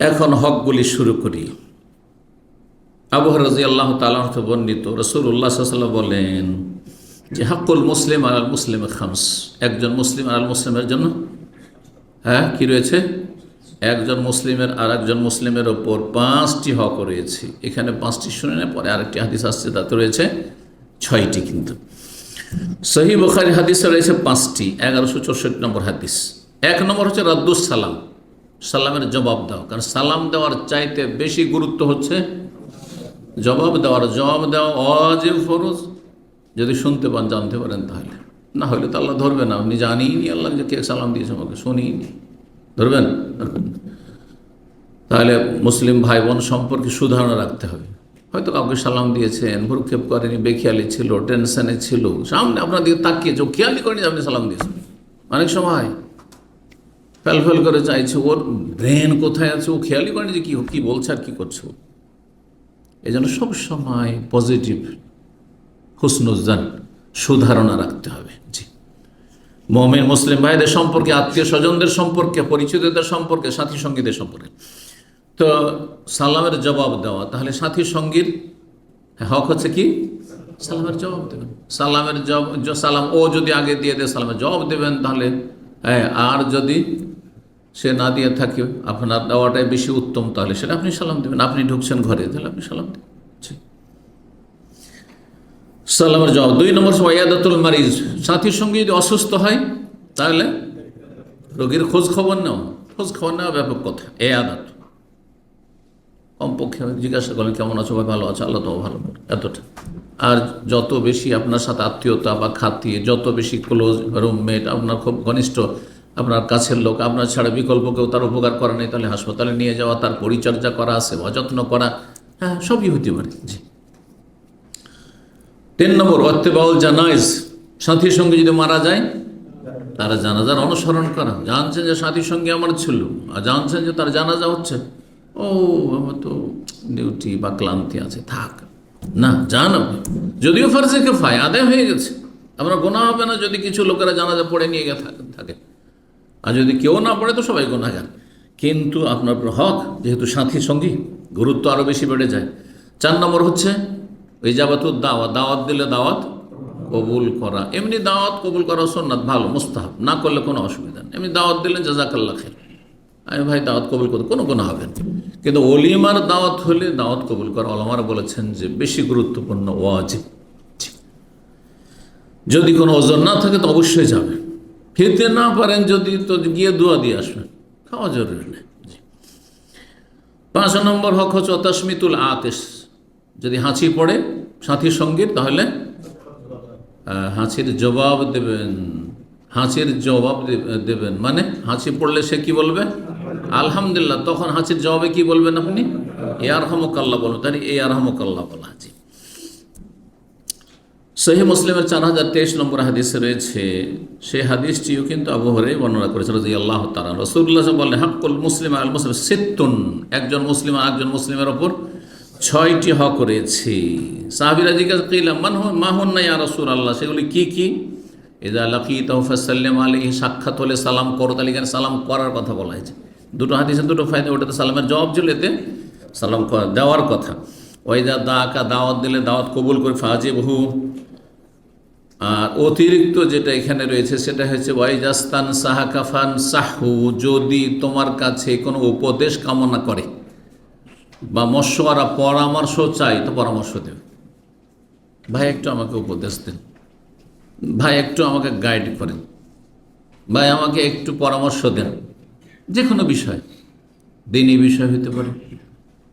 এখন হকগুলি শুরু করি। আবু রাজি আল্লাহ তালাহ বর্ণিত রসুল উল্লাহ সাল্লাম বলেন যে হাক্কুল মুসলিম আল মুসলিম খামস। একজন মুসলিম আল মুসলিমের জন্য? হ্যাঁ কি রয়েছে? একজন মুসলিমের আর একজন মুসলিমের ওপর পাঁচটি হক রয়েছে। এখানে পাঁচটি শুনে নেয় পরে আরেকটি হাদিস আসছে, তাতে রয়েছে ছয়টি কিন্তু। সহি বুখারি হাদিসে রয়েছে পাঁচটি, এগারোশো চৌষট্টি নম্বর হাদিস। এক নম্বর হচ্ছে রাদ্দুস সালাম। সালামের জবাব দাও। কারণ সালাম দেওয়ার চাইতে বেশি গুরুত্ব হচ্ছে জবাব দেওয়ার। জবাব দেওয়া অজেব ফরজ। যদি শুনতে পান, জানতে পারেন তাহলে। না হলে তো আল্লাহ ধরবে না। আপনি জানিনি আল্লাহ যে কে সালাম দিয়েছে, আমাকে শুনিনি। ধরবেন? তাহলে মুসলিম ভাই বোন সম্পর্কে সুধারণা রাখতে হবে। হয়তো কাউকে সালাম দিয়েছেন, ভ্রুক্ষেপ করেনি, বেখিয়ালি ছিল, টেনশনে ছিল। সামনে আপনার দিকে তাকিয়ে খেয়ালি করেনি আপনি সালাম দিয়েছেন। অনেক সময় ফেল ফেল করে চাইছে, ওর ব্রেন কোথায় আছে, ও খেয়ালই করেনি যে কী কী বলছে আর কী করছে এই জন্য সবসময় পজিটিভ হুসনুজান সুধারণা রাখতে হবে। জি। মমিন, মুসলিম ভাইদের সম্পর্কে, আত্মীয় স্বজনদের সম্পর্কে, পরিচিতদের সম্পর্কে, সাথী সঙ্গীদের সম্পর্কে। তো সালামের জবাব দেওয়া, তাহলে সাথী সঙ্গীর হক হচ্ছে কি? সালামের জবাব দেবেন। সালামের জবাব জ- সালাম ও যদি আগে দিয়ে দেয়, সালামের জবাব দেবেন তাহলে হ্যাঁ আর যদি সে না দিয়ে থাকে, আপনার দেওয়াটাই বেশি উত্তম তাহলে। সেটা আপনি সালাম দেবেন। আপনি ঢুকছেন ঘরে, তাহলে আপনি সালাম দেবেন। সালামের জবাব। দুই নম্বর ওয়াদাতুল মারিজ। সাথীর সঙ্গে যদি অসুস্থ হয়, তাহলে রোগীর খোঁজ খবর নেওয়া। খোঁজ খবর নেওয়া ব্যাপক কথা। এ আদাত। কমপক্ষে জিজ্ঞাসা করেন কেমন আছো? ভাই ভালো আছো? আল্লাহ তো ভালো এতটা। আর যত বেশি আপনার সাথে আত্মীয়তা বা খাতিয়ে যত বেশি ক্লোজ রুমমেট আপনার খুব ঘনিষ্ঠ আপনার কাছের লোক, আপনার ছাড়া বিকল্প কেউ তার উপকার করা নেই, তাহলে হাসপাতালে নিয়ে যাওয়া, তার পরিচর্যা করা সেবা যত্ন করা হ্যাঁ সবই হতে পারে। তিন নম্বর অত্তেবাউল জানাইজ। সাথীর সঙ্গে যদি মারা যায়, তারা জানাজার অনুসরণ করা। জানছেন যে সাথীর সঙ্গে আমার ছিল, আর জানছেন যে তার জানাজা হচ্ছে, ও, আমার তো ডিউটি বা ক্লান্তি আছে, থাক। না, জান যদিও ফার্জে ফাই আদায় হয়ে গেছে, আমরা গোনা হবে না যদি কিছু লোকেরা জানাজা পড়ে নিয়ে গে থাক- থাকে। আর যদি কেউ না পড়ে তো সবাই গোনাগার কিন্তু আপনার হক, যেহেতু সাথী সঙ্গী, গুরুত্ব আরও বেশি বেড়ে যায়। চার নম্বর হচ্ছে ওই যাবাতুর দাওয়াত দাওয়াত দিলে দাওয়াত কবুল করা। এমনি দাওয়াত কবুল করা সোননাথ ভালো, মুস্তাহাব, না করলে কোনো অসুবিধা নেই। এমনি দাওয়াত দিলেন জাজাকাল্লা খেল আমি ভাই, দাওয়াত কবুল করতে কোনো কোনো হবে না। কিন্তু অলিমার দাওয়াত হলে দাওয়াত কবুল করা ওলামারা বলেছেন যে বেশি গুরুত্বপূর্ণ ওয়াজিব। যদি কোনো ওজন না থাকে তো অবশ্যই যাবে। খেতে না পারেন যদি তো গিয়ে দোয়া দিয়ে আসবেন। খাওয়া জরুরি নেই পাঁচ নম্বর হক হচ্ছে অতাসমিতুল আতেশ। যদি হাঁচি পড়ে সাথী সংগীত তাহলে হাঁচির জবাব দেবেন। হাঁচির জবাব দেবেন। মানে হাঁচি পড়লে সে কি বলবে? আলহামদুলিল্লাহ। তখন হাঁচির জবাবে কি বলবেন আপনি? এ আর হমকাল্লা বলবেন তাই এ আর হমকাল্লা বলা সহি মুসলিমের চার হাজার তেইশ নম্বর হাদিসে রয়েছে, সেই হাদিসটিও কিন্তু আবু হরে বর্ণনা করেছে রাজি আল্লাহ তারা রসুল্লাহ বললেন, হাক্কুল মুসলিম আল মুসলিম। সিত্তুন, একজন মুসলিম আর একজন মুসলিমের ওপর ছয়টি হক রয়েছে। সাহাবিরা জিজ্ঞাসা করলাম মান মাহুন নাই ইয়া রসুল আল্লাহ সেগুলি কী, কি? এদা লাকি তহফাসাল্লাম আলী সাক্ষাৎ হলে সালাম করো। তাহলে এখানে সালাম করার কথা বলা হয়েছে। দুটো হাদিসে দুটো ফায়দা, ওটাতে সালামের জবাব ছিল, এতে সালাম দেওয়ার কথা। ওইদা দা আকা দাওয়াত দিলে দাওয়াত কবুল করে ফাজে বহু আর অতিরিক্ত যেটা এখানে রয়েছে সেটা হচ্ছে, ওয়াইজাস্তান সাহা কাফান সাহু যদি তোমার কাছে কোনো উপদেশ কামনা করে বা মশওয়ারা পরামর্শ চাই তো পরামর্শ দেবে। ভাই, একটু আমাকে উপদেশ দেন। ভাই, একটু আমাকে গাইড করেন। ভাই, আমাকে একটু পরামর্শ দেন। যে কোনো বিষয়। দিনই বিষয় হতে পারে,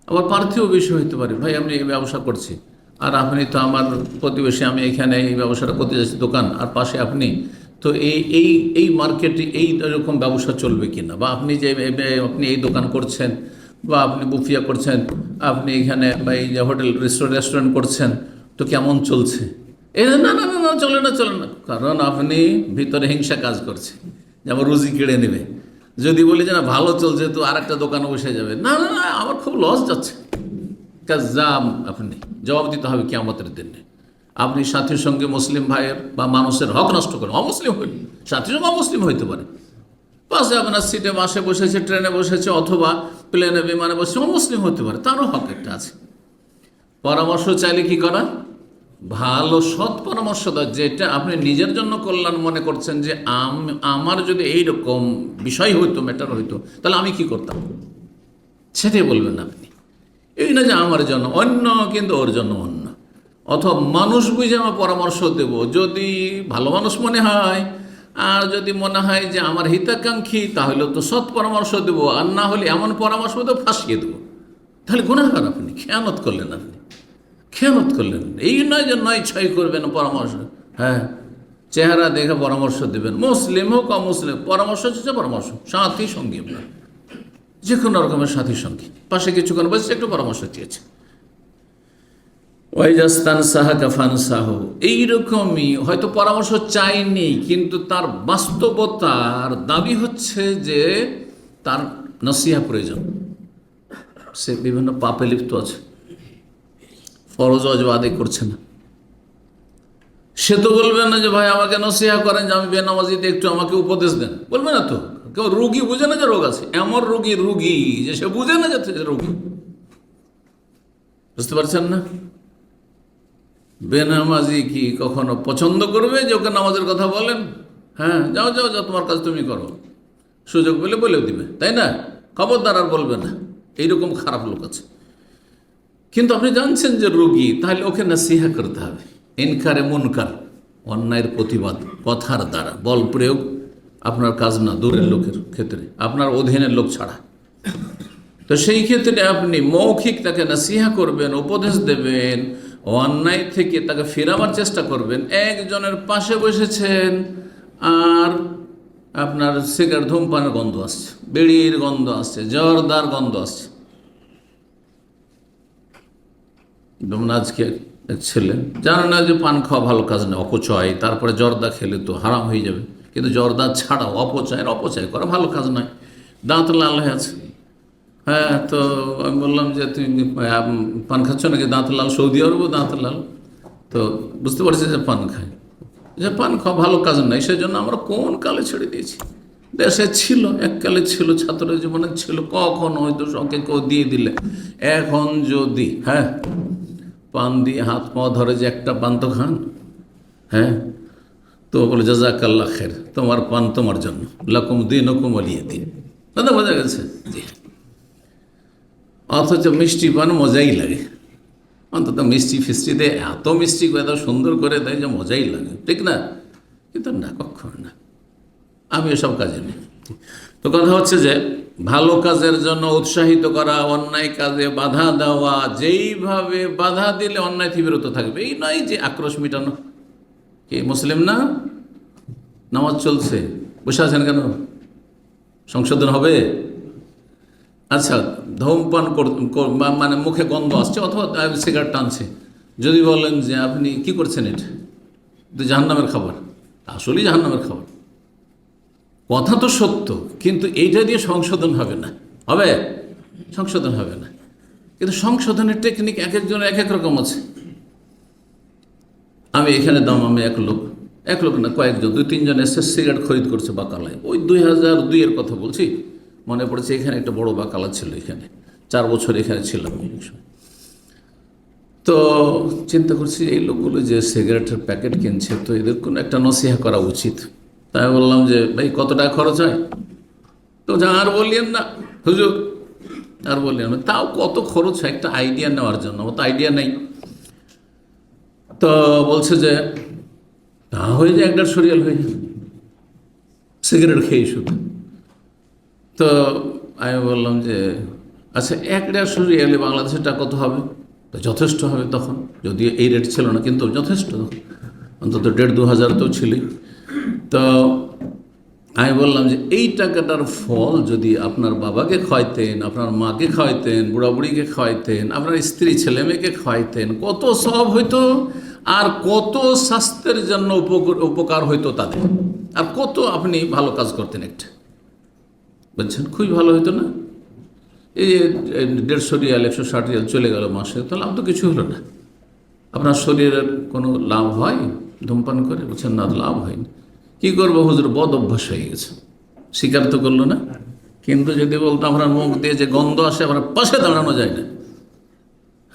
আবার পার্থিব বিষয় হতে পারে। ভাই, আমি এই ব্যবসা করছি। আর আপনি তো আমার প্রতিবেশী, আমি এখানে এই ব্যবসাটা করতে যাচ্ছি, দোকান, আর পাশে আপনি। তো এই এই এই মার্কেটে এই রকম ব্যবসা চলবে কি না বা আপনি যে আপনি এই দোকান করছেন, বা আপনি বুফিয়া করছেন, আপনি এখানে বা এই যে হোটেল রেস্টুরেন্ট করছেন, তো কেমন চলছে? এই না না না না চলে না চলে না। কারণ আপনি ভিতরে হিংসা কাজ করছে। যেমন রুজি কেড়ে নেবে। যদি বলি যে না, ভালো চলছে, তো আর একটা দোকানে বসে যাবে। না না না, আমার খুব লস যাচ্ছে। কাজাম আপনি, জবাব দিতে হবে কেমতের দিনে। আপনি সাথীর সঙ্গে মুসলিম ভাইয়ের বা মানুষের হক নষ্ট করেন, অমুসলিম হইল সাথীর সঙ্গে অমুসলিম হইতে পারে। পাশে আপনার সিটে বাসে বসেছে, ট্রেনে বসেছে অথবা প্লেনে, বিমানে বসে মুসলিম হতে পারে, তারও হক একটা আছে। পরামর্শ চাইলে কি করা? ভালো সৎ পরামর্শ দেওয়া যেটা আপনি নিজের জন্য কল্যাণ মনে করছেন যে আম- আমার যদি এইরকম বিষয় হইতো ম্যাটার হইতো, তাহলে আমি কি করতাম? সেটাই বলবেন আপনি। এই না যে আমার জন্য, অন্য কিন্তু ওর জন্য অন্য। অথবা মানুষ বুঝে আমার পরামর্শ দেব, যদি ভালো মানুষ মনে হয়, আর যদি মনে হয় যে আমার হিতাকাঙ্ক্ষী, তাহলে তো সৎ পরামর্শ দেবো, আর না হলে এমন পরামর্শ দেবো ফাঁসিয়ে দেবো। তাহলে গুণাগার আপনি, খেয়ানত করলেন আপনি। খেয়ানত করলেন। এই নয় যে নয় ছয় করবেন পরামর্শ। হ্যাঁ চেহারা দেখে পরামর্শ দেবেন। মুসলিম হোক অমুসলিম, পরামর্শ হচ্ছে পরামর্শ, সাথী সঙ্গী আপনার। যে কোনো রকমের সাথী সঙ্গী। পাশে কিছুক্ষণ বসে একটু পরামর্শ চেয়েছে। ওয়াইজাস্তান সাহা কাফান সাহ এইরকমই, হয়তো পরামর্শ চাইনি, কিন্তু তার বাস্তবতার দাবি হচ্ছে যে তার নসিহা প্রয়োজন। সে বিভিন্ন পাপে লিপ্ত আছে। ফরজ অজব আদায় করছে না। সে তো বলবে না যে, ভাই, আমাকে নসিহা করেন যে, আমি বেনামাজিতে একটু আমাকে উপদেশ দেন। বলবে না তো? কেউ রুগী বুঝে না যে রোগ আছে? এমন রুগী রুগী, যে সে বুঝে না যে রুগী। বুঝতে পারছেন না? বেনামাজি কি কখনো পছন্দ করবে যে ওকে নামাজের কথা বলেন? হ্যাঁ যাও যাও যাও, তোমার কাজ তুমি করো। সুযোগ পেলে বলেও দিবে, তাই না? খবরদার আর বলবে না। এইরকম খারাপ লোক আছে। কিন্তু আপনি জানছেন যে রোগী, তাহলে ওকে না নাসিহা করতে হবে। ইনকারে মুনকার, অন্যায়ের প্রতিবাদ, কথার দ্বারা, বল প্রয়োগ আপনার কাজ না, দূরের লোকের ক্ষেত্রে, আপনার অধীনের লোক ছাড়া। তো সেই ক্ষেত্রে আপনি মৌখিক তাকে নাসিহা করবেন, উপদেশ দেবেন, অন্যায় থেকে তাকে ফেরাবার চেষ্টা করবেন। একজনের পাশে বসেছেন, আর আপনার সিগারেট ধূমপানের গন্ধ আসছে, বিড়ির গন্ধ আসছে, জর্দার গন্ধ আসছে। যেমন আজকে ছেলে, জানে না যে পান খাওয়া ভালো কাজ না, অপচয়, তারপরে জর্দা খেলে তো হারাম হয়ে যাবে। কিন্তু জর্দা ছাড়াও অপচয়ের অপচয় করা ভালো কাজ নয়। দাঁত লাল হয়ে আছে। হ্যাঁ তো আমি বললাম যে তুই পান খাচ্ছ নাকি? দাঁত লাল, সৌদি আরবও দাঁত লাল। তো বুঝতে পারছি যে পান খায় যে পান খাওয়া ভালো কাজ নাই সেজন্য আমরা কোন কালে ছেড়ে দিয়েছি? দেশে ছিল, এককালে ছিল ছাত্র জীবনে ছিল, কখন হয়তো সঙ্গে কেউ দিয়ে দিলে। এখন যদি হ্যাঁ পান দিয়ে হাত পা ধরে যে একটা পান তো খান। হ্যাঁ তো বলে জাজাকাল্লা খের তোমার পান তোমার জন্য। লাকুম দিন হুকুম আলিয়ে দিন। দাদা, বোঝা গেছে? অথচ মিষ্টি পান মজাই লাগে। অন্তত মিষ্টি ফিষ্টি দেয় এত মিষ্টি এত সুন্দর করে দেয় যে মজাই লাগে। ঠিক না? কিন্তু না কখন না। আমি এসব কাজে নেই। তো কথা হচ্ছে যে, ভালো কাজের জন্য উৎসাহিত করা, অন্যায় কাজে বাধা দেওয়া, যেইভাবে বাধা দিলে অন্যায় থেকে বিরত থাকবে, এই নয় যে আক্রোশ মিটানো। কি, মুসলিম না? নামাজ চলছে। বসে আছেন কেন? সংশোধন হবে? আচ্ছা ধূমপান মানে মুখে গন্ধ আসছে অথবা সিগারেট টানছে। যদি বলেন যে আপনি কি করছেন এটা? জাহান্নামের খাবার। আসলেই জাহান্নামের খাবার। কথা তো সত্য, কিন্তু এইটা দিয়ে সংশোধন হবে না। হবে? সংশোধন হবে না। কিন্তু সংশোধনের টেকনিক এক একজনের এক এক রকম আছে। আমি এখানে দাম, আমি এক লোক। এক লোক না, কয়েকজন, দুই, তিনজন এসে সিগারেট খরিদ করছে বাকালায়। ওই দুই হাজার দুইয়ের কথা বলছি। মনে পড়েছে এখানে একটা বড় বাকালা ছিল এখানে। চার বছর এখানে ছিলাম। তো চিন্তা করছি, এই লোকগুলো যে সিগারেটের প্যাকেট কিনছে, তো এদের কোনো একটা নসিহা করা উচিত। তাই বললাম যে, ভাই, কত টাকা খরচ হয়? তো যা, আর বললেন না। হুজুর, আর বললেন তাও কত খরচ হয়, একটা আইডিয়া নেওয়ার জন্য। আমার তো আইডিয়া নেই। তো বলছে যে তা হয়ে যায় একটা সরিয়াল হয়ে যায় সিগারেট খেয়ে শুধু তো আমি বললাম যে আচ্ছা এক দেড় সরিয়ালে বাংলাদেশের টাকা কত হবে? তো যথেষ্ট হবে তখন। যদিও এই রেট ছিল না, কিন্তু যথেষ্ট। অন্তত দেড় দু হাজার তো ছিলই। তো আমি বললাম যে এই টাকাটার ফল যদি আপনার বাবাকে খাওয়াইতেন, আপনার মাকে খাওয়াইতেন, বুড়াবুড়িকে খাওয়াইতেন, আপনার স্ত্রী ছেলে মেয়েকে খাওয়াইতেন, কত সব হইতো আর কত স্বাস্থ্যের জন্য উপকার হইতো তাদের। আর কত আপনি ভালো কাজ করতেন একটা। বুঝছেন? খুবই ভালো হইতো না? এই যে দেড়শো রিয়াল, একশো ষাট রিয়াল চলে গেল মাসে তো লাভ তো কিছু হলো না। আপনার শরীরের কোনো লাভ হয়? ধূমপান করে? বলছেন না, লাভ হয়নি। কী করব? হুজুর, বদ অভ্যাস হয়ে গেছে। স্বীকার তো করল না। কিন্তু যদি বলতো, আমরা মুখ দিয়ে যে গন্ধ আসে, আমরা পাশে দাঁড়ানো যায় না।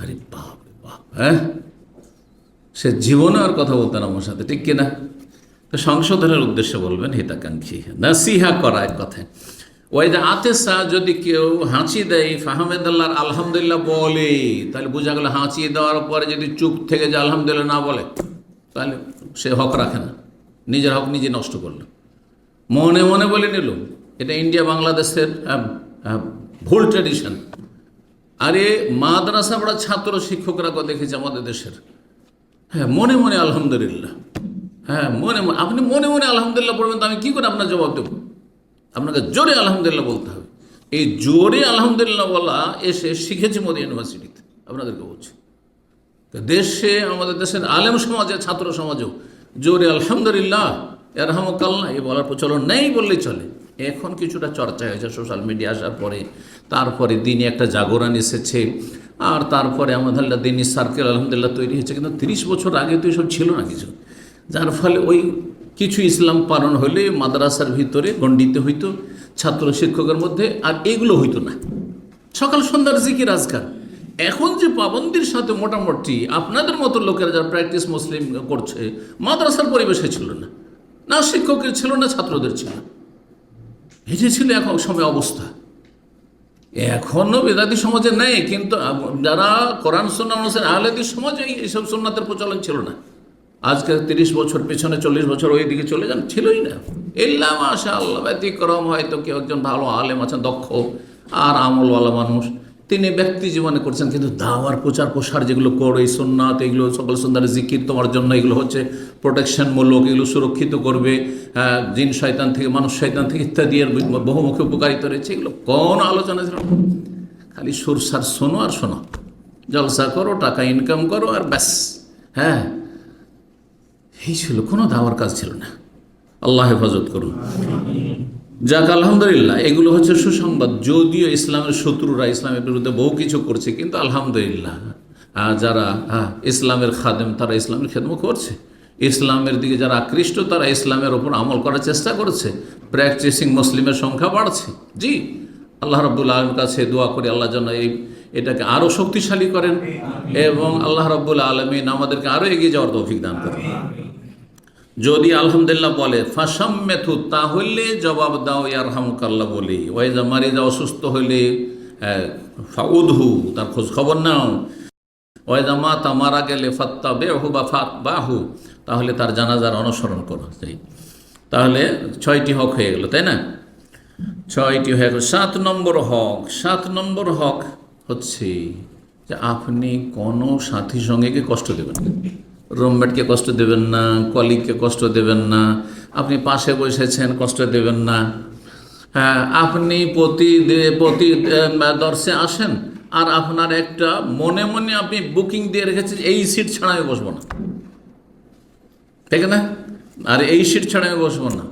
আরে বাপ বাপ হ্যাঁ? সে জীবনে আর কথা বলতো না আমার সাথে, ঠিক কিনা? তো সংশোধনের উদ্দেশ্যে বলবেন, হিতাকাঙ্ক্ষী। নাসিহা করা এক কথায়। ওই যে আতেসা, যদি কেউ হাঁচি দেয়, ফাহমেদাল্লাহর আলহামদুলিল্লাহ বলে, তাহলে বোঝা গেল হাঁচি দেওয়ার পরে যদি চুপ থেকে যে আলহামদুলিল্লাহ না বলে, তাহলে সে হক রাখে না। নিজের হক নিজে নষ্ট করল। মনে মনে বলে নিল, এটা ইন্ডিয়া বাংলাদেশের ভুল ট্রেডিশন আরে মাদ্রাসা পড়া ছাত্র শিক্ষকরা দেখেছে আমাদের দেশের। হ্যাঁ মনে মনে আলহামদুলিল্লাহ। হ্যাঁ মনে মনে, আপনি মনে মনে আলহামদুলিল্লাহ পড়বেন তো আমি কী করে আপনার জবাব দেবো? আপনাকে জোরে আলহামদুলিল্লাহ বলতে হবে। এই জোরে আলহামদুলিল্লাহ বলা এসে শিখেছি মোদী ইউনিভার্সিটিতে। আপনাদেরকে বলছি। দেশে, আমাদের দেশের আলেম সমাজে, ছাত্র সমাজেও জোরে আলহামদুলিল্লাহ এরহামকাল্লা এই বলার প্রচলন নেই বললেই চলে। এখন কিছুটা চর্চা হয়েছে সোশ্যাল মিডিয়া আসার পরে, তারপরে দিনে একটা জাগরণ এসেছে, আর তারপরে আমাদের দিনই সার্কেল আলহামদুলিল্লাহ তৈরি হয়েছে, কিন্তু তিরিশ বছর আগে তো এসব ছিল না কিছু। যার ফলে ওই কিছু ইসলাম পালন হলে মাদ্রাসার ভিতরে গণ্ডিত হইতো, ছাত্র শিক্ষকের মধ্যে, আর এগুলো হইতো না। সকাল সন্ধ্যার জিকির আজকাল। এখন যে পাবন্দির সাথে মোটামুটি আপনাদের মতো লোকেরা যারা প্র্যাকটিস মুসলিম করছে, মাদ্রাসার পরিবেশে ছিল না। না শিক্ষকের ছিল না, ছাত্রদের ছিল যে ছিল এখন সময় অবস্থা। এখনও বেদাতি সমাজে নেই, কিন্তু যারা কোরআন সন্না মানুষের আহলেদি সমাজে এই- এইসব সন্ন্যাতের প্রচলন ছিল না। আজকে তিরিশ বছর পেছনে চল্লিশ বছর ওই দিকে চলে যান, ছিলই না। এল্লা মাশা আল্লাহ ব্যতিক্রম হয়তো কেউ একজন ভালো আলেম আছেন, দক্ষ আর আমলওয়ালা মানুষ। তিনি ব্যক্তি জীবনে করছেন কিন্তু দাওয়ার প্রচার প্রসার যেগুলো করো এই সোননাথ এগুলো সকল সুন্দর জিকির তোমার জন্য এগুলো হচ্ছে প্রোটেকশনমূলক এগুলো সুরক্ষিত করবে আহ, জিন শয়তান থেকে মানুষ শয়তান থেকে ইত্যাদি এর বহুমুখী উপকারিতা রয়েছে এগুলো কোন আলোচনা ছিল খালি সুরসার শোনো আর শোনো জলসা করো টাকা ইনকাম করো আর ব্যাস। হ্যাঁ এই ছিল কোনো দাওয়ার কাজ ছিল না। আল্লাহ হেফাজত করুন। যাক আলহামদুলিল্লাহ এগুলো হচ্ছে সুসংবাদ। যদিও ইসলামের শত্রুরা ইসলামের বিরুদ্ধে বহু কিছু করছে কিন্তু আলহামদুলিল্লাহ যারা ইসলামের খাদেম তারা ইসলামের খেদমত করছে। ইসলামের দিকে যারা আকৃষ্ট তারা ইসলামের ওপর আমল করার চেষ্টা করছে। প্র্যাকটিসিং মুসলিমের সংখ্যা বাড়ছে। জি আল্লাহ রব্বুল আলমের কাছে দোয়া করি আল্লাহ যেন এই এটাকে আরও শক্তিশালী করেন এবং আল্লাহ রব্বুল আলমিন আমাদেরকে আরও এগিয়ে যাওয়ার তৌফিক দান করেন। যদি আলহামদুলিল্লাহ বলে ফাসাম মেথু তাহলে জবাব দাও ইয়ারহামকাল্লা বলি। ওয়াইজা মারিজা অসুস্থ হইলে ফাউদহু, তার খোঁজ খবর নাও। ওয়াইজা মা তা মারা গেলে ফাত্তা বেহু বা ফাত বাহু তাহলে তার জানাজার অনুসরণ করো। তাহলে ছয়টি হক হয়ে গেল, তাই না? ছয়টি হয়ে গেল। সাত নম্বর হক। সাত নম্বর হক হচ্ছে যে আপনি কোনো সাথী সঙ্গীকে কষ্ট দেবেন রুমমেটকে কষ্ট দেবেন না, কলিগকে কষ্ট দেবেন না, আপনি পাশে বসেছেন, কষ্ট দেবেন না। হ্যাঁ আপনি প্রতি প্রতি দর্শে আসেন, আর আপনার একটা মনে মনে আপনি বুকিং দিয়ে রেখেছেন, এই সিট ছাড়া আমি বসবো না। ঠিক না? আর এই সিট ছাড়া আমি বসবো না।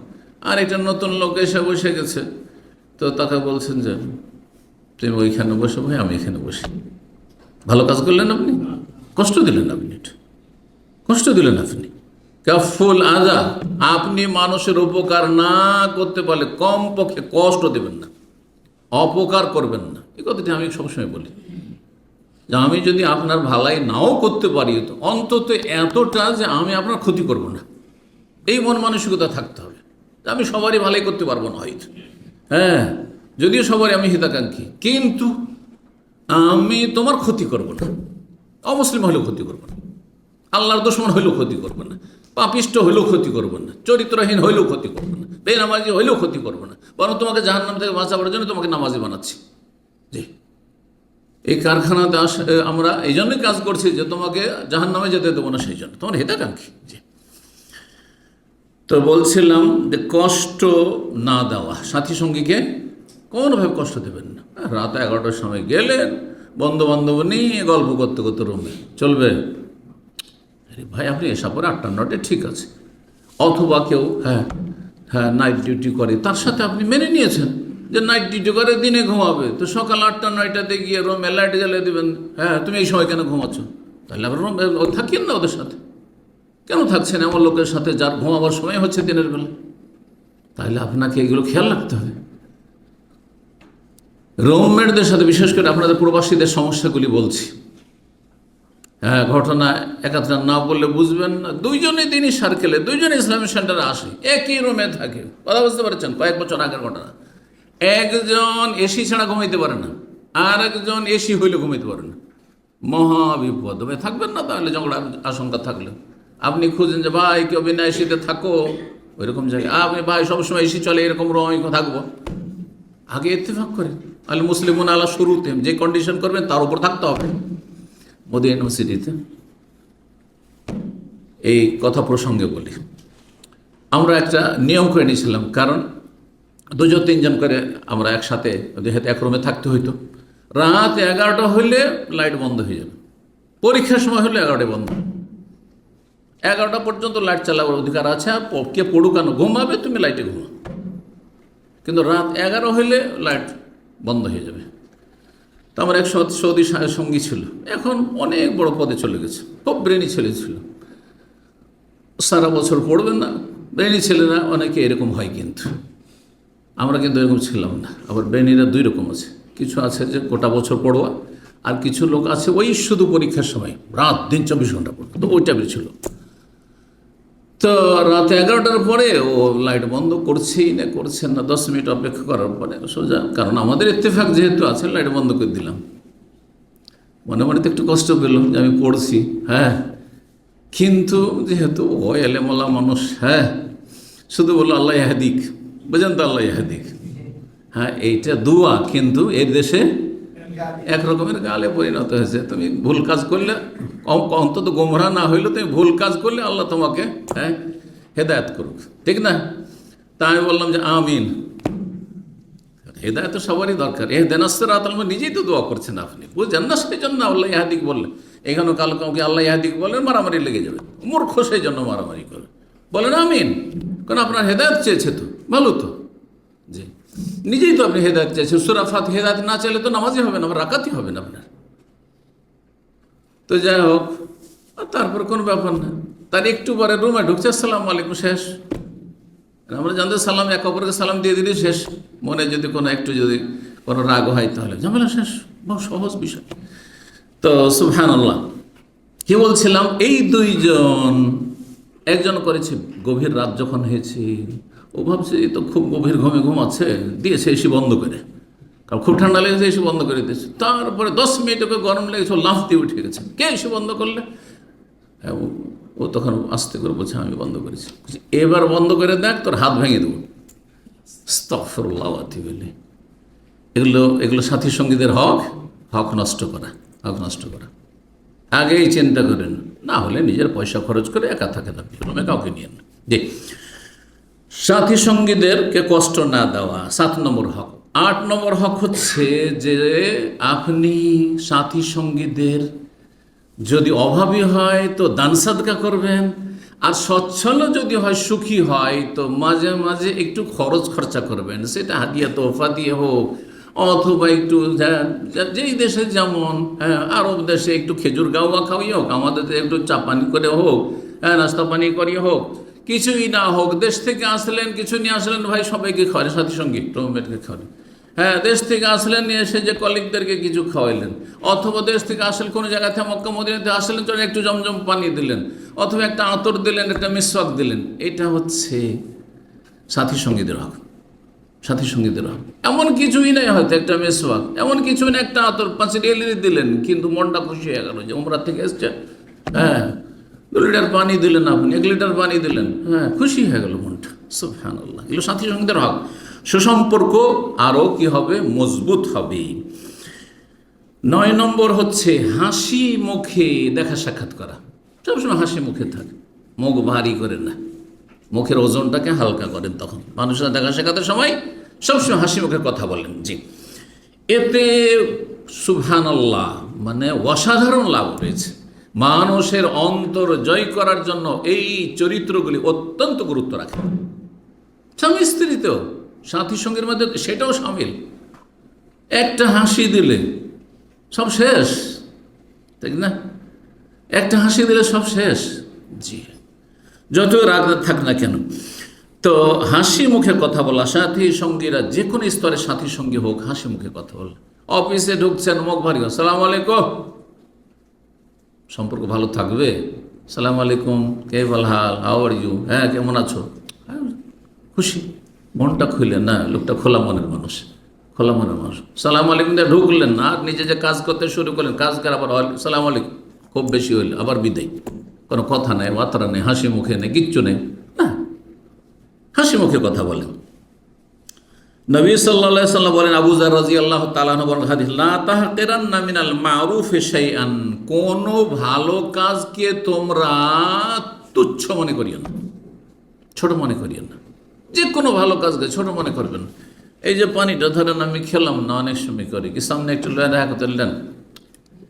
আর একটা নতুন লোক এসে বসে গেছে, তো তাকে বলছেন যে, তুমি ওইখানে বসে ভাই, আমি এখানে বসি। ভালো কাজ করলেন আপনি? কষ্ট দিলেন আপনি। কষ্ট দিলেন আপনি। কাফুল আজা আপনি মানুষের উপকার না করতে পারলে কম পক্ষে কষ্ট দেবেন না, অপকার করবেন না। এই কথাটি আমি সবসময় বলি। যে আমি যদি আপনার ভালাই নাও করতে পারি, তো অন্তত এতটা যে আমি আপনার ক্ষতি করব না। এই মন মানসিকতা থাকতে হবে। আমি সবারই ভালাই করতে পারব না হয়তো। হ্যাঁ যদিও সবারই আমি হিতাকাঙ্ক্ষী, কিন্তু আমি তোমার ক্ষতি করব না। অমুসলিম হলেও ক্ষতি করব না। আল্লাহর দুশ্মন হইলেও ক্ষতি করব না, পাপিষ্ট হইলেও ক্ষতি করব না, চরিত্রহীন হইলেও ক্ষতি করব না, বেনামাজি হইলেও ক্ষতি করব না, বরং তোমাকে জাহান্নাম থেকে বাঁচাবার জন্য তোমাকে নামাজি বানাচ্ছি। জি। এই কারখানাতে আস আমরা এই জন্যই কাজ করছি যে তোমাকে জাহান নামে যেতে দেবো না সেই জন্য তোমার হিতাকাঙ্ক্ষী। জি। তো বলছিলাম যে কষ্ট না দেওয়া, সাথী সঙ্গীকে কোনোভাবে কষ্ট দেবেন না। রাত এগারোটার সময় গেলেন বন্ধু বান্ধব নিয়ে গল্প করতে করতে রুমে। চলবে? ভাই, আপনি এসা পরে আটটা নটে ঠিক আছে। অথবা কেউ হ্যাঁ হ্যাঁ নাইট ডিউটি করে, তার সাথে আপনি মেনে নিয়েছেন যে নাইট ডিউটি করে দিনে ঘুমাবে। তো সকাল আটটা নয়টাতে গিয়ে রুমে লাইট জ্বালিয়ে দেবেন। হ্যাঁ তুমি এই সময় কেন ঘুমাচ্ছ? তাহলে আবার রুমে থাকিয়েন না ওদের সাথে। কেন থাকছেন এমন লোকের সাথে যার ঘুমাবার সময় হচ্ছে দিনের বেলা? তাহলে আপনাকে এগুলো খেয়াল রাখতে হবে। রোমমেটদের সাথে, বিশেষ করে আপনাদের প্রবাসীদের সমস্যাগুলি বলছি। ঘটনা একাত্রা না বললে বুঝবেন না। দুইজনে তিনি সার্কেলে দুইজনে ইসলামিক সেন্টারে আসে, একই রুমে থাকে। কথা বুঝতে পারছেন? কয়েক বছর আগের ঘটনা। একজন এসি ছাড়া ঘুমাইতে পারে না আর একজন এসি হইলে ঘুমাইতে পারে না। মহা বিপদ। থাকবেন না তাহলে ঝগড়ার আশঙ্কা থাকলে। আপনি খুঁজেন যে, ভাই, কেউ বিনা এসিতে থাকো। ওইরকম জায়গায়, আপনি ভাই, সবসময় এসি চলে, এরকম আমি থাকব? আগে ইত্তেফাক করেন। আল মুসলিমুন আলা শুরুতে যে কন্ডিশন করবেন, তার উপর থাকতে হবে। মোদী ইউনিভার্সিটিতে এই কথা প্রসঙ্গে বলি। আমরা একটা নিয়ম করে নিয়েছিলাম, কারণ দুজন তিনজন করে আমরা একসাথে যেহেতু এক রুমে থাকতে হইতো। রাত এগারোটা হইলে লাইট বন্ধ হয়ে যাবে। পরীক্ষার সময় হলে এগারোটায় বন্ধ। এগারোটা পর্যন্ত লাইট চালাবার অধিকার আছে কে পড়ুক কেন ঘুমাবে, তুমি লাইটে ঘুমা কিন্তু রাত এগারো হইলে লাইট বন্ধ হয়ে যাবে। তো আমার এক সৌদি সঙ্গী ছিল। এখন অনেক বড় পদে চলে গেছে। খুব ব্রেনি ছেলে ছিল। সারা বছর পড়বেন না। ব্রেনি ছেলেরা অনেকে এরকম হয় কিন্তু। আমরা কিন্তু এরকম ছিলাম না। আবার ব্রেনিরা দুই রকম আছে। কিছু আছে যে গোটা বছর পড়োয়া, আর কিছু লোক আছে ওই শুধু পরীক্ষার সময়। রাত দিন চব্বিশ ঘণ্টা পড়তো। তো ওইটা ছিল। তো রাত এগারোটার পরে ও লাইট বন্ধ করছেই না, করছেন না। দশ মিনিট অপেক্ষা করার পরে সোজা, কারণ আমাদের ইত্তেফাক যেহেতু আছে, লাইট বন্ধ করে দিলাম। মনে মনে তো একটু কষ্ট পেলাম যে আমি পড়ছি হ্যাঁ। কিন্তু যেহেতু ও এলেমলা মানুষ হ্যাঁ শুধু বলল আল্লাহ ইহাদিক, বুঝেন তো আল্লাহ ইহাদিক। হ্যাঁ এইটা দুয়া, কিন্তু এর দেশে এক রকমের গালে পরিণত হয়েছে। তুমি ভুল কাজ করলে অন্তত গোমরা না হইলে তুমি ভুল কাজ করলে আল্লাহ তোমাকে হ্যাঁ হেদায়ত করুক। ঠিক না? তা আমি বললাম যে আমিন। হেদায়ত সবারই দরকার। এ দেনাস্তের আতলমে নিজেই তো দোয়া করছেন আপনি। বুঝছেন না? সেই জন্য আল্লাহ ইহাদিক বললেন এখানেও কাল কাউকে আল্লাহ ইহাদিক বললেন, মারামারি লেগে যাবে। মূর্খ সেই জন্য মারামারি করে। বলেন আমিন। কারণ আপনার হেদায়ত চেয়েছে তো? ভালো তো। নিজেই তো আপনি হেদায়ত চাইছেন। সুরাফাত হেদায়ত না চাইলে তো নামাজই হবে না, আবার রাকাতই হবে না আপনার। তো যাই হোক তারপর কোনো ব্যাপার না। তার একটু পরে রুমে ঢুকছে, আসসালামু আলাইকুম, শেষ। আমরা জানতে সালাম, এক অপরকে সালাম দিয়ে দিলে শেষ। মনে যদি কোনো একটু যদি কোনো রাগ হয় তাহলে। ঝামেলা শেষ বহু সহজ বিষয়। তো সুবহান আল্লাহ কি বলছিলাম? এই দুইজন, একজন করেছে গভীর রাত যখন হয়েছে ও ভাবছে এই তো খুব গভীর ঘুমে ঘুমাচ্ছে দিয়েছে এসি বন্ধ করে। কারণ খুব ঠান্ডা লেগেছে এসি বন্ধ করে দিয়েছে। তারপরে দশ মিনিট ওকে গরম লেগেছে লাফ দিয়ে উঠে গেছে। কে এসি বন্ধ করলে? হ্যাঁ, ও- তখন আস্তে করে বলছে আমি বন্ধ করেছি। এবার বন্ধ করে দেখ তোর হাত ভেঙে দেবো। স্তফরুল্লাহাতি বলে এগুলো এগুলো সাথী সঙ্গীদের হক হক নষ্ট করা হক নষ্ট করা। আগেই চিন্তা করেন না হলে নিজের পয়সা খরচ করে একা থাকে না রুমে কাউকে নিয়ে না। জি। সাথী সঙ্গীদেরকে কষ্ট না দেওয়া, সাত নম্বর হক। আট নম্বর হক হচ্ছে যে আপনি সাথী সঙ্গীদের যদি অভাবী হয় তো দান সাদকা করবেন, আর সচ্ছল যদি হয়, সুখী হয় তো মাঝে মাঝে একটু খরচ খরচা করবেন। সেটা হাতিয়া তোফা দিয়ে হোক, অথবা একটু যেই দেশে যেমন হ্যাঁ আরব দেশে একটু খেজুর গাওয়া খাওয়াই হোক, আমাদের একটু চা পানি করে হোক হ্যাঁ নাস্তা পানি করিয়ে হোক কিছুই না হোক, দেশ থেকে আসলেন, কিছু নিয়ে আসলেন, ভাই সবাইকে খাওয়ারে সাথী সঙ্গী, রুমমেটকে খাওয়ারে হ্যাঁ দেশ থেকে আসলেন, নিয়ে এসে যে কলিগদেরকে কিছু খাওয়াইলেন, অথবা দেশ থেকে আসলেন, কোনো জায়গাতে মক্কা, মদিনাতে আসলেন তো একটু জমজম পানি দিলেন, অথবা একটা আতর দিলেন, একটা মিসওয়াক দিলেন, এটা হচ্ছে সাথী সঙ্গীদের হক, সাথী সঙ্গীদের হক। এমন কিছুই নাই হয়তো একটা মেসওয়াক এমন কিছু না একটা আতর পাঁচ রিয়েলি দিলেন, কিন্তু মনটা খুশি হয়ে গেল যে উমরা থেকে এসছে। হ্যাঁ দু লিটার পানি দিলেন আপনি, এক লিটার পানি দিলেন। হ্যাঁ খুশি হয়ে গেল মনটা। সুফহান আল্লাহ এগুলো সাথী সঙ্গীদের হক। সুসম্পর্ক আরও কি হবে? মজবুত হবে। নয় নম্বর হচ্ছে হাসি মুখে দেখা সাক্ষাৎ করা। সবসময় হাসি মুখে থাকে। মুখ ভারী করেন না। মুখের ওজনটাকে হালকা করেন তখন। মানুষের দেখা সাক্ষাতের সময় সবসময় হাসি মুখে কথা বলেন। জি। এতে সুবহান আল্লাহ মানে অসাধারণ লাভ রয়েছে মানুষের অন্তর জয় করার জন্য এই চরিত্রগুলি অত্যন্ত গুরুত্ব রাখে। স্বামী স্ত্রীতেও সাথী সঙ্গীর মধ্যে সেটাও সামিল। একটা হাসি দিলে সব শেষ ঠিক না? একটা হাসি দিলে সব শেষ। জি, যত রাগ থাক না কেন। তো হাসি মুখে কথা বলা সাথী সঙ্গীরা যে কোনো স্তরের সাথী সঙ্গী হোক, হাসি মুখে কথা বলে। অফিসে ঢুকছেন, মুখ ভারী। সালাম আলাইকুম। সম্পর্ক ভালো থাকবে? সালাম আলাইকুম কে হাল? হাওয়ার ইউ হ্যাঁ কেমন আছো? হ্যাঁ, খুশি। মনটা খুললেন না লোকটা খোলা মনের মানুষ খোলা মনের মানুষ। সালাম আলাইকুম দিয়ে ঢুকলেন না আর নিজে যে কাজ করতে শুরু করলেন কাজ করে আবার সালাম আলাইকুম। খুব বেশি হইল আবার বিদায়। কোনো কথা নেই বার্তা নেই হাসি মুখে নেই কিচ্ছু নেই। না হাসি মুখে কথা বলেন। নবী সাল্লাহ সাল্লাম বলেন আবু জার রাজি আল্লাহ তালাহ বলেন হাদিস লা তাহকিরান্না মিনাল মারুফ শাইআন। কোন ভালো কাজকে তোমরা তুচ্ছ মনে করিও না। ছোট মনে করিও না। যে কোনো ভালো কাজকে ছোট মনে করবেন। এই যে পানিটা ধরেন আমি খেলাম না, অনেক সময় করি। কি সামনে একটু লয়ে দেখা করতে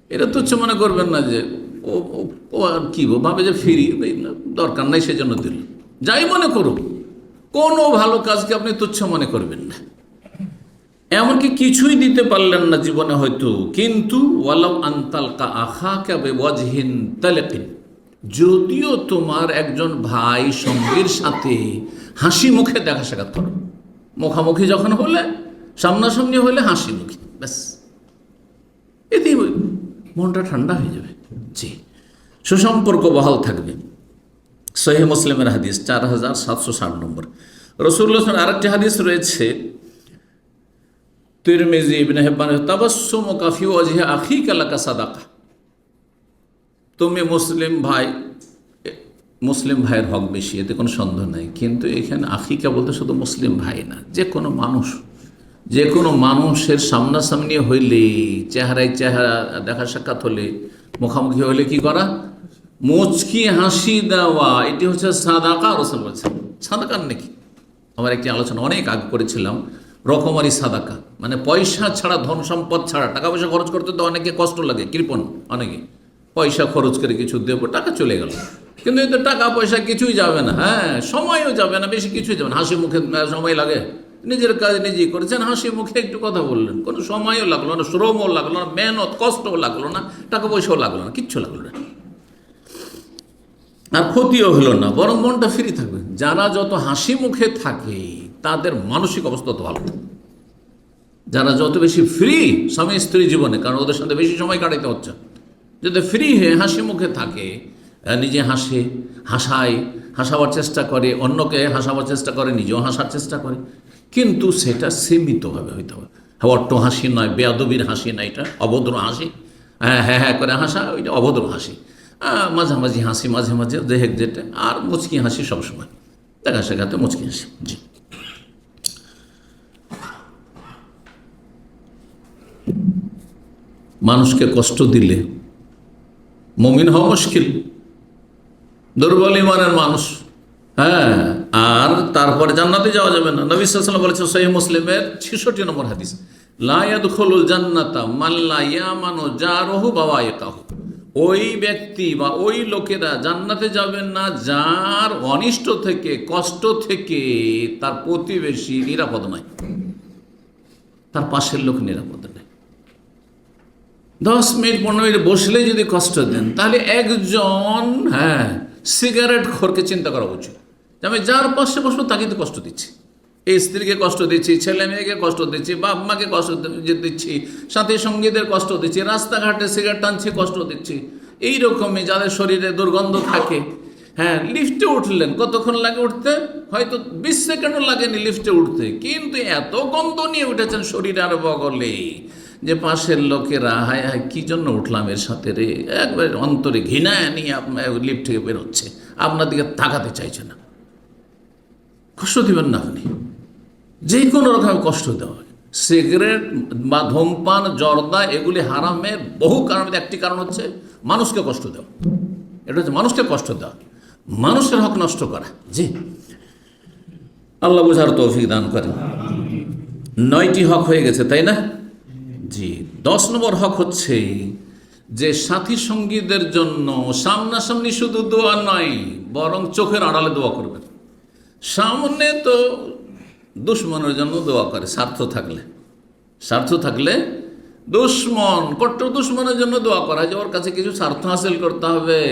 এটা তুচ্ছ মনে করবেন না যে ও, ও- আর কি ভাবে যে ফিরি দরকার নাই সেজন্য দিল। যাই মনে করুক, কোনো ভালো কাজকে আপনি তুচ্ছ মনে করবেন না। এমনকি কিছুই দিতে পারলেন না জীবনে হয়তো। কিন্তু ওয়ালাউ আন্তালকা আখা কাবে ওয়াজহিন তালেকিন। যদিও তোমার একজন ভাই সঙ্গীর সাথে হাসি মুখে দেখা সাক্ষাৎ করো। মুখামুখি যখন হলে, সামনাসামনি হলে হাসি মুখে। ব্যাস। এতেই মনটা ঠান্ডা হয়ে যাবে। জি। সুসম্পর্ক বহাল থাকবে। সহি মুসলিমের হাদিস চার হাজার সাতশো ষাট নম্বর। রসুল্লাহ আরেকটি হাদিস রয়েছে। তিরমিজি, ইবনে হেব্বান, তাবাসসুম কাফি ওয়াজহি আখিকা লাকা সাদাকা। তুমি মুসলিম ভাই মুসলিম ভাইয়ের হক বেশি, এতে কোনো সন্দেহ নাই। কিন্তু এখানে আখিকা বলতে শুধু মুসলিম ভাই না, যে কোনো মানুষ। যে কোনো মানুষের সামনাসামনি হইলে, চেহারায় চেহারা, দেখা সাক্ষাৎ হলে, মুখামুখি হলে কি করা? মুচকি হাসি দেওয়া, এটি হচ্ছে সাদাকা, রসুল বলছেন। সাদাকার নাকি? আমার একটি আলোচনা অনেক আগে করেছিলাম। রকমারি সাদাকা। মানে পয়সা ছাড়া, ধন সম্পদ ছাড়া টাকা পয়সা খরচ করতে তো অনেকে কষ্ট লাগে, কৃপণ অনেকে। পয়সা খরচ করে কিছু দেবো, টাকা চলে গেল। কিন্তু এতে টাকা পয়সা কিছুই যাবে না হ্যাঁ সময়ও যাবে না, বেশি কিছুই যাবে না। হাসি মুখে সময় লাগে। নিজের কাজ নিজেই করেছেন, হাসি মুখে একটু কথা বললেন। কোনো সময়ও লাগল না, শ্রমও লাগল না, মেহনত, কষ্টও লাগল না টাকা পয়সাও লাগল না, কিচ্ছু লাগল না। আর ক্ষতিও হলো না, বরং মনটা ফ্রি থাকবে। যারা যত হাসি মুখে থাকে তাদের মানসিক অবস্থা তত ভালো। যারা যত বেশি ফ্রি স্বামী স্ত্রী জীবনে, কারণ ওদের সাথে বেশি সময় কাটাতে হচ্ছে। যদি ফ্রি হয়ে হাসি মুখে থাকে নিজে হাসে, হাসায়, হাসাবার চেষ্টা করে, অন্যকে হাসাবার চেষ্টা করে, নিজেও হাসার চেষ্টা করে। কিন্তু সেটা সীমিতভাবে হইতে হবে। হ্যাঁ অট্ট হাসি নয়, বেয়াদবির হাসি না, এটা অভদ্র হাসি। হ্যাঁ হ্যাঁ হ্যাঁ করে হাসা, ওইটা অভদ্র হাসি। মাঝামাঝি হাসি, মাঝে মাঝে দেহেক যেটা, আর মুচকি হাসি সবসময়। দেখা শেখাতে মুচকি হাসি, জি। মানুষকে কষ্ট দিলে। মমিন হওয়া মুশকিল। দুর্বল ইমানের মানুষ। হ্যাঁ আর তারপরে জান্নাতে যাওয়া যাবে না। নবী সাল্লাম বলেছে সহি মুসলিমের ছেষট্টি নম্বর হাদিস লায়াদুল জান্নাতা মাল্লা ইয়ামানো জারহু বাবা একাহু ওই ব্যক্তি বা ওই লোকেরা জান্নাতে যাবেন না, যার অনিষ্ট থেকে, কষ্ট থেকে তার প্রতিবেশী নিরাপদ নয় তার পাশের লোক নিরাপদ নেই। দশ মিনিট, পনেরো মিনিট বসলে যদি কষ্ট দেন, তাহলে একজন হ্যাঁ সিগারেট খোরকে চিন্তা করা উচিত। আমি যার পাশে বসবো, তাকে তো কষ্ট দিচ্ছি। এই স্ত্রীকে কষ্ট দিচ্ছি, ছেলে মেয়েকে কষ্ট দিচ্ছি, বাপ মাকে কষ্ট দিচ্ছি, সাথী সঙ্গীদের কষ্ট দিচ্ছি, রাস্তাঘাটে সিগারেট টানছি, কষ্ট দিচ্ছি। এই রকমই যাদের শরীরে দুর্গন্ধ থাকে হ্যাঁ লিফটে উঠলেন, কতক্ষণ লাগে উঠতে? হয়তো বিশ সেকেন্ডও লাগেনি লিফটে উঠতে। কিন্তু এত গন্ধ নিয়ে উঠেছেন শরীরে আর বগলে। যে পাশের লোকেরা, হায় হায়, কী জন্য উঠলাম এর সাথে রে? একবার অন্তরে ঘৃণায় নিয়ে আপনার লিফট থেকে বেরোচ্ছে। আপনার দিকে তাকাতে চাইছে না। কষ্ট দিবেন না আপনি। যে কোনো রকম কষ্ট দেওয়া। সিগারেট বা ধূমপান, জর্দা, এগুলি হারামের বহু কারণের একটি কারণ হচ্ছে মানুষকে কষ্ট দেওয়া। এটা হচ্ছে মানুষকে কষ্ট দেওয়া। মানুষের হক নষ্ট করা। জি। আল্লাহ বুঝার তৌফিক দান করেন। নয়টি হক হয়ে গেছে, তাই না? জি, দশ নম্বর হক হচ্ছে যে সাথী সঙ্গীদের জন্য সামনাসামনি শুধু দোয়া নয়, বরং চোখের আড়ালে দোয়া করবেন। সামনে তো দুশ্মনের জন্য দোয়া করে, স্বার্থ থাকলে। স্বার্থ থাকলে দুশ্মন, কট্টর দুশ্মনের জন্য দোয়া করা যে ওর কাছে কিছু স্বার্থ হাসিল করতে হবে।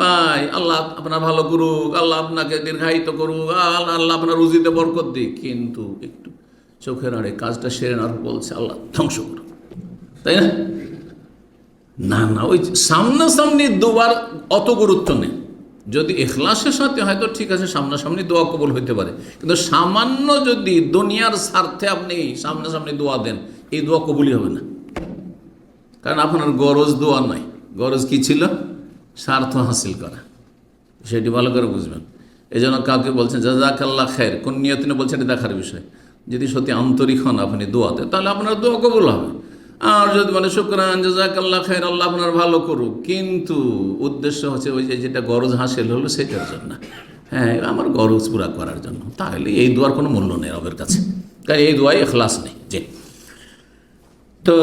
ভাই, আল্লাহ আপনার ভালো করুক, আল্লাহ আপনাকে দীর্ঘায়িত করুক, আল্লাহ আপনার রুজিতে বরকত দিক। কিন্তু একটু চোখের আড়ে কাজটা সেরে পর বলছে আল্লাহ, ধ্বংস করুক। তাই না? না না, ওই সামনাসামনি দোয়ার অত গুরুত্ব নেই। যদি এখলাসের সাথে হয়তো ঠিক আছে, সামনাসামনি দোয়া কবল হইতে পারে। কিন্তু সামান্য যদি দুনিয়ার স্বার্থে আপনি সামনাসামনি দোয়া দেন, এই দোয়া কবুলই হবে না। কারণ আপনার গরজ দোয়া নয়। গরজ কি ছিল? স্বার্থ হাসিল করা। সেটি ভালো করে বুঝবেন। এই জন্য কাউকে বলছেন জাজাকাল্লা খের কোন নিয়তিনে বলছেন, এটা দেখার বিষয়। যদি সত্যি আন্তরিক হন, আপনি দোয়াতে তাহলে আপনার দোয়া কবুল হবে। আর যদি মানে শুক্রান জাজাকাল্লা খের আল্লাহ আপনার ভালো করুক। কিন্তু উদ্দেশ্য হচ্ছে ওই যে, যেটা গরজ হাসিল হলো সেটার জন্য। হ্যাঁ আমার গরজ পুরা করার জন্য। তাহলে এই দোয়ার কোনো মূল্য নেই রবের কাছে। কারণ এই দোয়াই এখলাস নেই। যে তো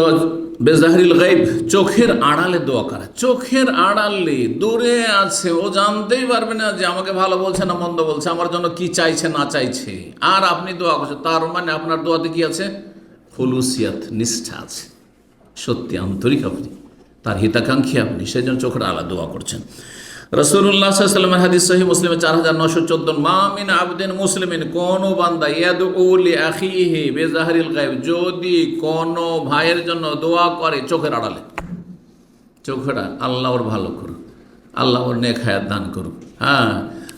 বেজাহরিল গাইব, চোখের আড়ালে দোয়া করা। চোখের আড়ালে দূরে আছে, ও জানতেই পারবে না যে আমাকে ভালো বলছে না মন্দ বলছে। আমার জন্য কি চাইছে, না চাইছে। আর আপনি দোয়া করছেন। তার মানে আপনার দোয়াতে কি আছে? ফুলুসিয়াত নিষ্ঠা আছে। সত্যি আন্তরিক আপনি। তার হিতাকাঙ্ক্ষী আপনি সেই জন্য চোখের আলা দোয়া করছেন। রসুল্লাহ সাল্লামের হাদিস সহি মুসলিমে চার হাজার নশো চোদ্দ মামিন আবদিন মুসলিমিন, কোন বান্দা ইয়াদ উলি আখিহি বেজাহারিল গায়েব, যদি কোন ভাইয়ের জন্য দোয়া করে চোখের আড়ালে। চোখের আল্লাহ ওর ভালো করুক, আল্লাহ ওর নেক হায়াত দান করুক। হ্যাঁ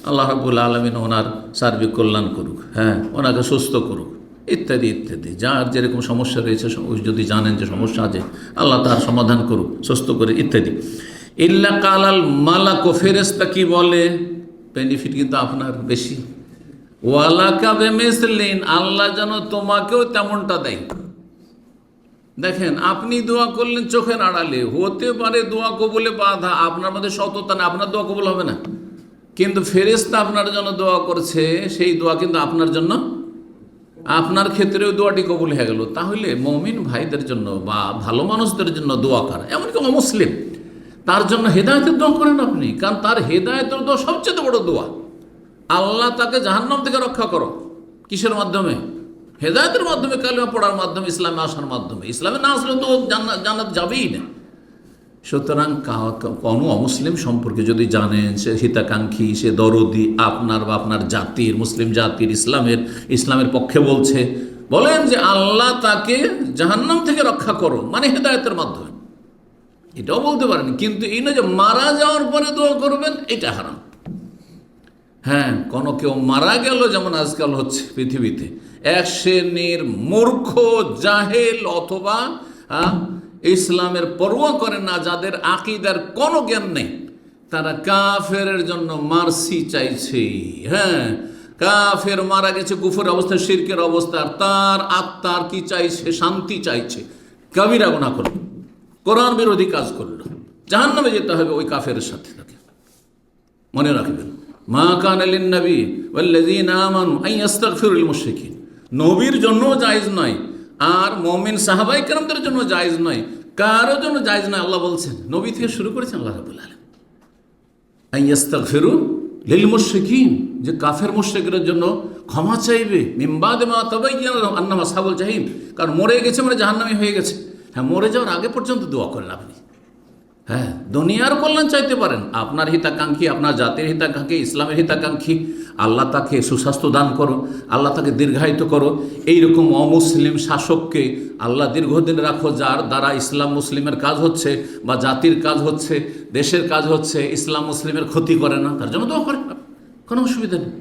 আল্লাহ রাবুল আলমিন ওনার সার্বিক কল্যাণ করুক। হ্যাঁ ওনাকে সুস্থ করুক। ইত্যাদি ইত্যাদি। যার যেরকম সমস্যা রয়েছে যদি জানেন যে সমস্যা আছে, আল্লাহ তার সমাধান করুক, সুস্থ করে, ইত্যাদি। ইল্লা কালাল মালাকো ফেরেস্তা কি বলে? বেনিফিট কিন্তু আপনার বেশি। ওয়ালাকা বেমেসলিন আল্লাহ যেন তোমাকেও তেমনটা দেয়। দেখেন, আপনি দোয়া করলেন চোখের আড়ালে, হতে পারে দোয়া কবুলে বাধা, আপনার মধ্যে সততা না আপনার দোয়া কবুল হবে না। কিন্তু ফেরেস্তা আপনার জন্য দোয়া করছে, সেই দোয়া কিন্তু আপনার জন্য আপনার ক্ষেত্রেও দোয়াটি কবুল হয়ে গেল। তাহলে মমিন ভাইদের জন্য বা ভালো মানুষদের জন্য দোয়া করা? এমনকি অমুসলিম, তার জন্য হেদায়তের দোয়া করেন আপনি, কারণ তার হেদায়তের দোয়া সবচেয়ে বড় দোয়া। আল্লাহ তাকে জাহান্নাম থেকে রক্ষা করো। কিসের মাধ্যমে? হেদায়তের মাধ্যমে, কালিমা পড়ার মাধ্যমে, ইসলামে আসার মাধ্যমে। ইসলামে না আসলে তো জান্নাত যাবেই না। সুতরাং কোনো অমুসলিম সম্পর্কে যদি জানেন, সে হিতাকাঙ্ক্ষী, সে দরদি, আপনার বা আপনার জাতির, মুসলিম জাতির, ইসলামের ইসলামের পক্ষে বলছে, বলেন যে আল্লাহ তাকে জাহান্নাম থেকে রক্ষা করো মানে হেদায়তের মাধ্যমে। এটাও বলতে পারেন, কিন্তু এই না যে মারা যাওয়ার পরে দোয়া করবেন, এটা হারাম। হ্যাঁ কোনো কেউ মারা গেল, যেমন আজকাল হচ্ছে পৃথিবীতে। এক শ্রেণির মূর্খ, জাহেল অথবা ইসলামের পরোয়া করে না, যাদের আকিদার কোনো জ্ঞান নেই, তারা কাফেরের জন্য মার্সি চাইছে। হ্যাঁ কাফের মারা গেছে কুফের অবস্থা, শিরকের অবস্থা তার আত্মার কি চাইছে? শান্তি চাইছে। কাবিরা গোনা করল। কোরআন বিরোধী কাজ করল। জাহান্নামে যেতে হবে ওই কাফের সাথে। তাকে মনে রাখবেন, মা কান আলিন নবী ওয়াল্লাযীন আমানু আন ইস্তাগফিরুল মুশরিকিন। নবীর জন্য জায়েজ নয় আর মুমিন সাহাবাই কেরামদের জন্য জায়েজ নয়। কারোর জন্য জায়েজ নয়, আল্লাহ বলছেন। নবী থেকে শুরু করেছেন আল্লাহ রাব্বুল আলামিন। আন ইস্তাগফিরু লিল মুশরিকিন, যে কাফের মুশরিকদের জন্য ক্ষমা চাইবে। মিম্বাদে মা তাবাইয়ানা আন্নাম আসহাবুল জাহিম। কারণ মরে গেছে মানে জাহান্নামী হয়ে গেছে। হ্যাঁ মরে যাওয়ার আগে পর্যন্ত দোয়া করেন আপনি। হ্যাঁ দুনিয়ার কল্যাণ চাইতে পারেন। আপনার হিতাকাঙ্ক্ষী, আপনার জাতির হিতাকাঙ্ক্ষী, ইসলামের হিতাকাঙ্ক্ষী। আল্লাহ তাকে সুস্বাস্থ্য দান করো, আল্লাহ তাকে দীর্ঘায়িত করো। এইরকম অমুসলিম শাসককে আল্লাহ দীর্ঘদিন রাখো, যার দ্বারা ইসলাম মুসলিমের কাজ হচ্ছে বা জাতির কাজ হচ্ছে, দেশের কাজ হচ্ছে, ইসলাম মুসলিমের ক্ষতি করে না। তার জন্য দোয়া করেন কোনো অসুবিধা নেই।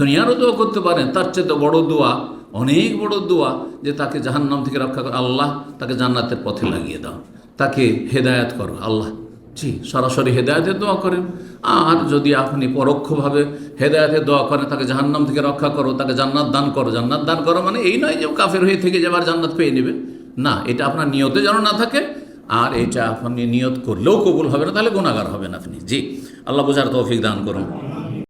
দুনিয়ারও দোয়া করতে পারেন, তার চেয়ে তো বড় দোয়া, অনেক বড় দোয়া যে তাকে জাহান্নাম থেকে রক্ষা করো, আল্লাহ তাকে জান্নাতের পথে লাগিয়ে দাও। তাকে হেদায়াত করো, আল্লাহ। জি, সরাসরি হেদায়তের দোয়া করেন। আর যদি আপনি পরোক্ষভাবে হেদায়তের দোয়া করেন, তাকে জাহান্নাম থেকে রক্ষা করো, তাকে জান্নাত দান করো। জান্নাত দান করো মানে এই নয় যে কাফের হয়ে থেকে যাবার জান্নাত পেয়ে নেবে। না, এটা আপনার নিয়তে যেন না থাকে, আর এটা আপনি নিয়ত করলেও কবুল হবে না, তাহলে গুণাগার হবেন আপনি। জি, আল্লাহ বোঝার তৌফিক দান করুন।